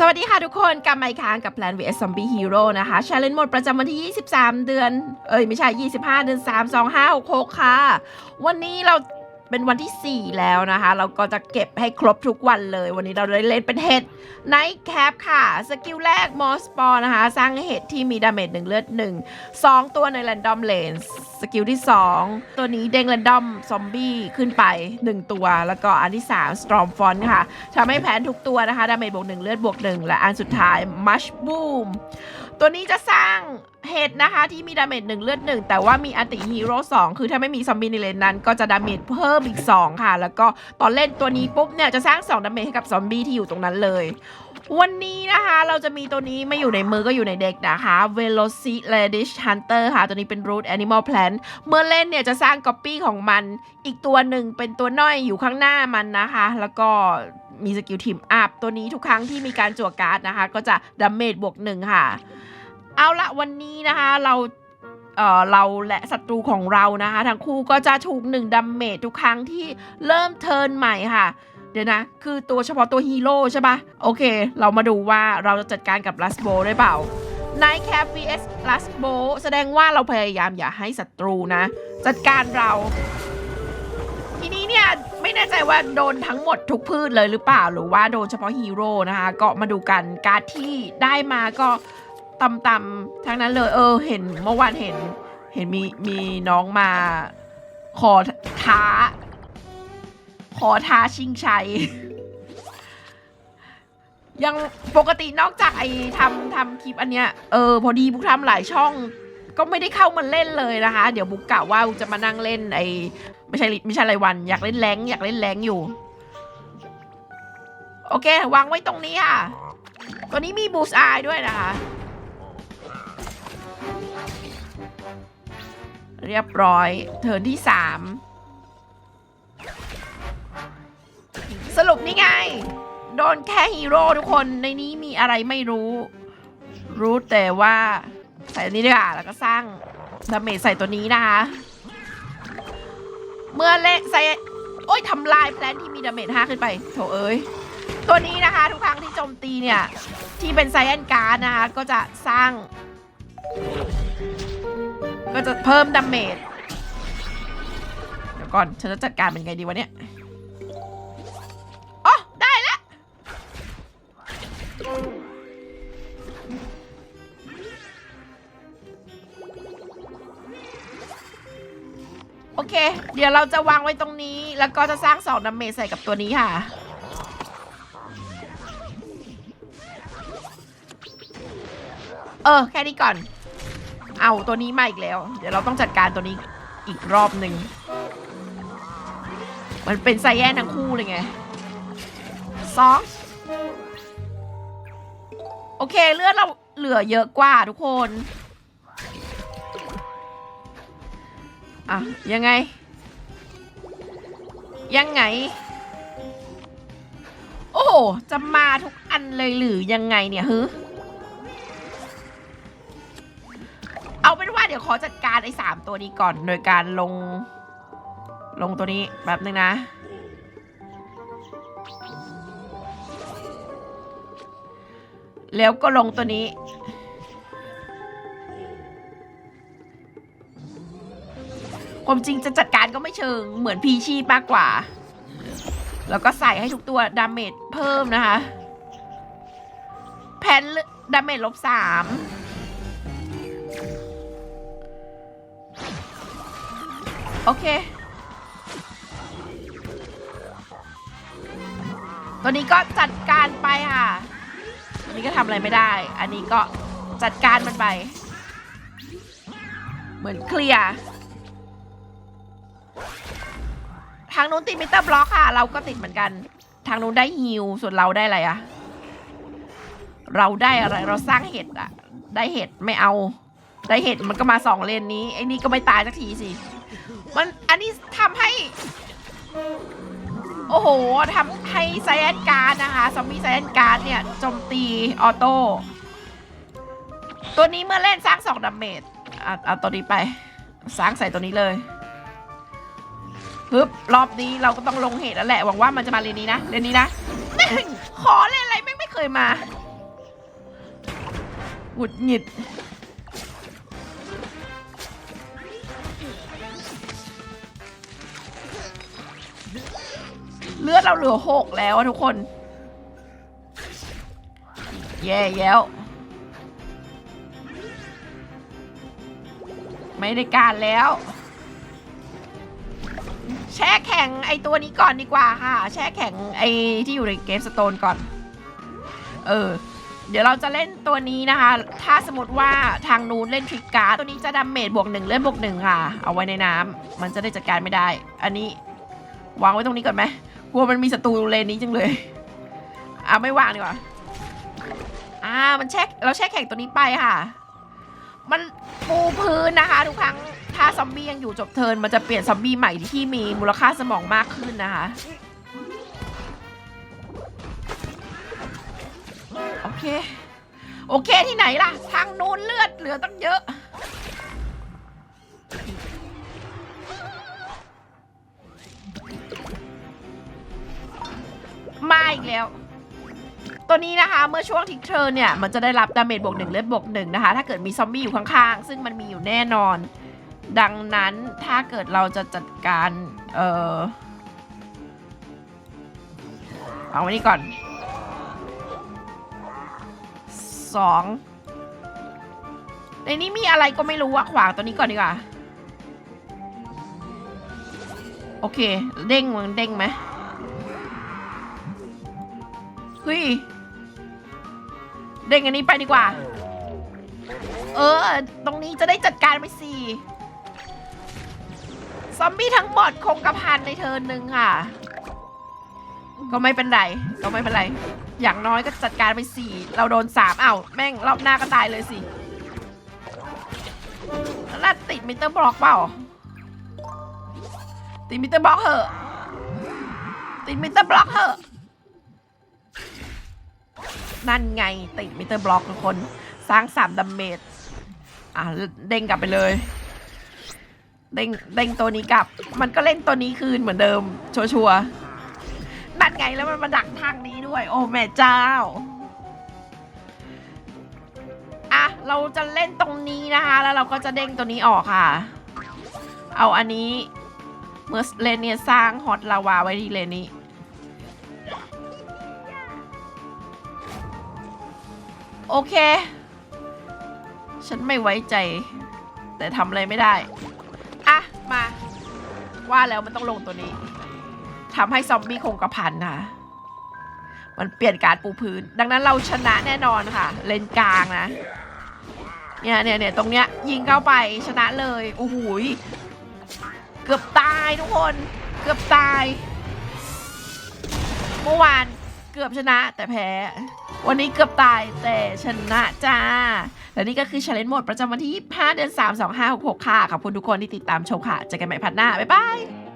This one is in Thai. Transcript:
สวัสดีค่ะทุกคนกลับมาอีกครั้งกับ Plan vs Zombie Hero นะคะ Challenge หมดประจำวันที่ 23 เดือน เอ้ย ไม่ใช่ 25 เดือน 3 2 5 6 6 ค่ะ วันนี้เรา เป็นวันที่ 4 แล้วนะคะ เราก็จะเก็บให้ครบทุกวันเลย วันนี้เราได้เล่นเป็นเห็ดไนท์แคปค่ะ สกิลแรกมอสปอร์นะคะ สร้างเห็ดที่มีดาเมจ1เลือด1 2ตัวใน Random Lane สกิลที่ 2 ตัวนี้เด้ง Random ซอมบี้ขึ้นไป 1 ตัว แล้วก็อันที่ 3 Storm Font ค่ะทำให้แผนทุกตัวนะคะ ดาเมจบวก1เลือดบวก 1 และอันสุดท้าย Mush Boom ตัวนี้จะสร้าง เห็ดนะคะที่มีดาเมจ1เลือด 1 แต่ว่ามีอัติฮีโร่2คือถ้าไม่มีซอมบี้ในเลนนั้น ก็จะดาเมจเพิ่มอีก 2 ค่ะ แล้วก็ตอนเล่นตัวนี้ปุ๊บเนี่ยจะสร้าง 2 ดาเมจให้กับซอมบี้ที่อยู่ตรงนั้นเลย วันนี้นะคะเราจะมีตัวนี้ไม่อยู่ในมือก็อยู่ในเด็กนะคะ Velociraptor Hunter ค่ะ ตัวนี้เป็น Root Animal Plant เมื่อเล่นเนี่ยจะสร้างก๊อปปี้ของมันอีกตัวหนึ่งเป็นตัวน้อยอยู่ข้างหน้ามันนะคะ แล้วก็มีสกิลทีมอัพตัวนี้ทุกครั้งที่มีการจั่วการ์ดนะคะ ก็จะดาเมจบวกหนึ่งค่ะ เอาละวันนี้นะคะเราเอ่อเราและศัตรูของเรานะคะ ทั้งคู่ก็จะถูกหนึ่งดาเมจทุกครั้งที่เริ่มเทิร์นใหม่ค่ะ เดี๋ยวนะ คือตัวเฉพาะตัวฮีโร่ใช่ปะโอเค เรามาดูว่าเราจะจัดการกับลัสโบได้เปล่า Night Cap vs ลัสโบแสดงว่าเราพยายามอย่าให้ศัตรูนะ จัดการเรา ทีนี้เนี่ย ไม่แน่ใจว่าโดนทั้งหมดทุกพืชเลยหรือเปล่า หรือว่าโดนเฉพาะฮีโร่นะคะ ก็มาดูกันการที่ได้มาก็ ต่ำๆทั้งนั้นเลย เออ เห็นเมื่อวานเห็น เห็นมีมีน้องมา ขอท้า ขอท้าชิงชัย ยังปกตินอกจากไอ้ทำทำคลิปอันเนี้ย เออ พอดีบุกทำหลายช่อง ก็ไม่ได้เข้ามาเล่นเลยนะคะ เดี๋ยวบุกกะว่าจะมานั่งเล่นไอ้ไม่ใช่ไม่ใช่ไรวัน อยากเล่นแรงอยากเล่นแรงอยู่โอเค วางไว้ตรงนี้ค่ะ ตัวนี้มีบูส์อายด้วยนะคะ เรียบร้อย เทิร์นที่สามสรุปนี่ไง โดนแค่ฮีโร่ทุกคนในนี้มีอะไรไม่รู้ รู้แต่ว่า ใส่อันนี้ดีกว่าแล้วก็สร้างดาเมจใส่ตัวนี้นะคะ เมื่อเละใส่โอ้ยทำลายแพลนที่มีดาเมจ5ขึ้นไปโถเอ้ย ตัวนี้นะคะ ทุกครั้งที่โจมตีเนี่ย ที่เป็นไซแอนการ์ดนะคะ ก็จะสร้าง ก็จะเพิ่มดาเมจเดี๋ยวก่อน ฉันจะจัดการเป็นไงดีวะเนี่ยอ๋อได้แล้วโอเค เดี๋ยวเราจะวางไว้ตรงนี้ แล้วก็จะสร้างสองดาเมจใส่กับตัวนี้ค่ะเออ แค่นี้ก่อน เอาตัวนี้มาอีกแล้ว เดี๋ยวเราต้องจัดการตัวนี้อีกรอบหนึ่ง มันเป็นไซแอนทั้งคู่เลยไงสองโอเคเลือดเราเหลือเยอะกว่าทุกคน อะ ยังไง ยังไง โอ้จะมาทุกอันเลยหรือยังไงเนี่ยฮึ เอาเป็นว่าเดี๋ยวขอจัดการไอ้สามตัวนี้ก่อน โดยการลง ลงตัวนี้แบบนึงนะ แล้วก็ลงตัวนี้ ความจริงจะจัดการก็ไม่เชิง เหมือนพีชีพมากกว่า แล้วก็ใส่ให้ทุกตัวดาเมจเพิ่มนะคะ แพนดาเมจลบสาม โอเค ตัวนี้ก็จัดการไปค่ะ ตัวนี้ก็ทำอะไรไม่ได้ อันนี้ก็จัดการมันไป เหมือนเคลียร์ทางนู้นติดมิเตอร์บล็อกค่ะ เราก็ติดเหมือนกัน ทางนู้นได้ฮิลส่วนเราได้อะไรอะเราได้อะไรเราสร้างเห็ดอะได้เห็ดไม่เอา ได้เห็ดมันก็มาสองเลนนี้ไอ้นี่ก็ไม่ตายสักทีสิ มันอันนี้ทำให้ โอ้โหทำให้ไซแอนการ์ดนะคะซอมบี้ไซแอนการ์ดเนี่ยโจมตีออโต้ตัวนี้เมื่อเล่นสร้างสองดาเมจอะเอาตัวนี้ไป สร้างใส่ตัวนี้เลยปึ๊บรอบนี้เราก็ต้องลงเหตุแล้วแหละหวังว่ามันจะมาเรนนี้นะเรนนี้นะแม่งขอเล่นอะไรแม่ไม่เคยมาหงุดหงิด เลือดเราเหลือหกแล้วทุกคน แย่แล้ว ไม่ได้การแล้ว แช่แข็งไอตัวนี้ก่อนดีกว่าค่ะ แช่แข็งไอที่อยู่ในเกมสโตนก่อน เออ เดี๋ยวเราจะเล่นตัวนี้นะคะ ถ้าสมมติว่าทางนู้นเล่นทริกการ์ดตัวนี้จะดาเมจบวกหนึ่งเล่นบวกหนึ่งค่ะ เอาไว้ในน้ำมันจะได้จัดการไม่ได้ อันนี้วางไว้ตรงนี้ก่อนไหม กลัวมันมีศัตรูเลนนี้จังเลย อะไม่วางดีกว่า อ่ามันแช่เราแช่แข็งตัวนี้ไปค่ะ มันปูพื้นนะคะ ทุกครั้งถ้าซอมบี้ยังอยู่จบเทิร์นมันจะเปลี่ยนซอมบี้ใหม่ที่มีมูลค่าสมองมากขึ้นนะคะโอเค โอเคที่ไหนล่ะ ทางนู้นเลือดเหลือตั้งเยอะ อีกแล้ว ตัวนี้นะคะ เมื่อช่วงทิกเทอร์เนี่ย มันจะได้รับดาเมจบวกหนึ่งเลือดบวกหนึ่งนะคะ ถ้าเกิดมีซอมบี้อยู่ข้างๆ ซึ่งมันมีอยู่แน่นอน ดังนั้นถ้าเกิดเราจะจัดการ เออเอาไว้นี่ก่อนสองในนี้มีอะไรก็ไม่รู้อะขวางตัวนี้ก่อนดีกว่า โอเค เด้งมันเด้งไหม ฮ้ยเด้งอันนี้ไปดีกว่า เออ ตรงนี้จะได้จัดการไปสี่ซอมบี้ทั้งหมดคงกระพันในเทิร์นหนึ่งค่ะ ก็ไม่เป็นไร ก็ไม่เป็นไร อย่างน้อยก็จัดการไปสี่เราโดนสามอ้าวแม่งรอบหน้าก็ตายเลยสิแล้วน่าติดมิเตอร์บล็อกเปล่า ติดมิเตอร์บล็อกเหอะ ติดมิเตอร์บล็อกเหอะ นั่นไงติดมิเตอร์บล็อกทุกคน สร้างสามดัมเมจอะเด้งกลับไปเลย เด้งเด้งตัวนี้กลับ มันก็เล่นตัวนี้คืนเหมือนเดิม ชัวร์ๆนั่นไงแล้วมันมาดักทางนี้ด้วย โอ้แม่เจ้าอะเราจะเล่นตรงนี้นะคะ แล้วเราก็จะเด้งตัวนี้ออกค่ะ เอาอันนี้เมื่อเลนเนี่ยสร้างฮอตลาวาไว้ที่เลนนี้ โอเค ฉันไม่ไว้ใจ แต่ทำอะไรไม่ได้ อะ มา ว่าแล้วมันต้องลงตัวนี้ทำให้ซอมบี้คงกระพันค่ะ มันเปลี่ยนการปูพื้น ดังนั้นเราชนะแน่นอนค่ะ เลนกลางนะ เนี่ยเนี่ยเนี่ยตรงเนี้ยยิงเข้าไปชนะเลยโอ้โหยเกือบตายทุกคน เกือบตาย เมื่อวานเกือบชนะแต่แพ้ วันนี้เกือบตายแต่ชนะจ้า และนี่ก็คือ challenge หมดประจำวันที่ 25 เดือน 3 2566 ค่ะ ขอบคุณทุกคนที่ติดตามชมค่ะเจอกันใหม่พัดหน้า บ๊ายบาย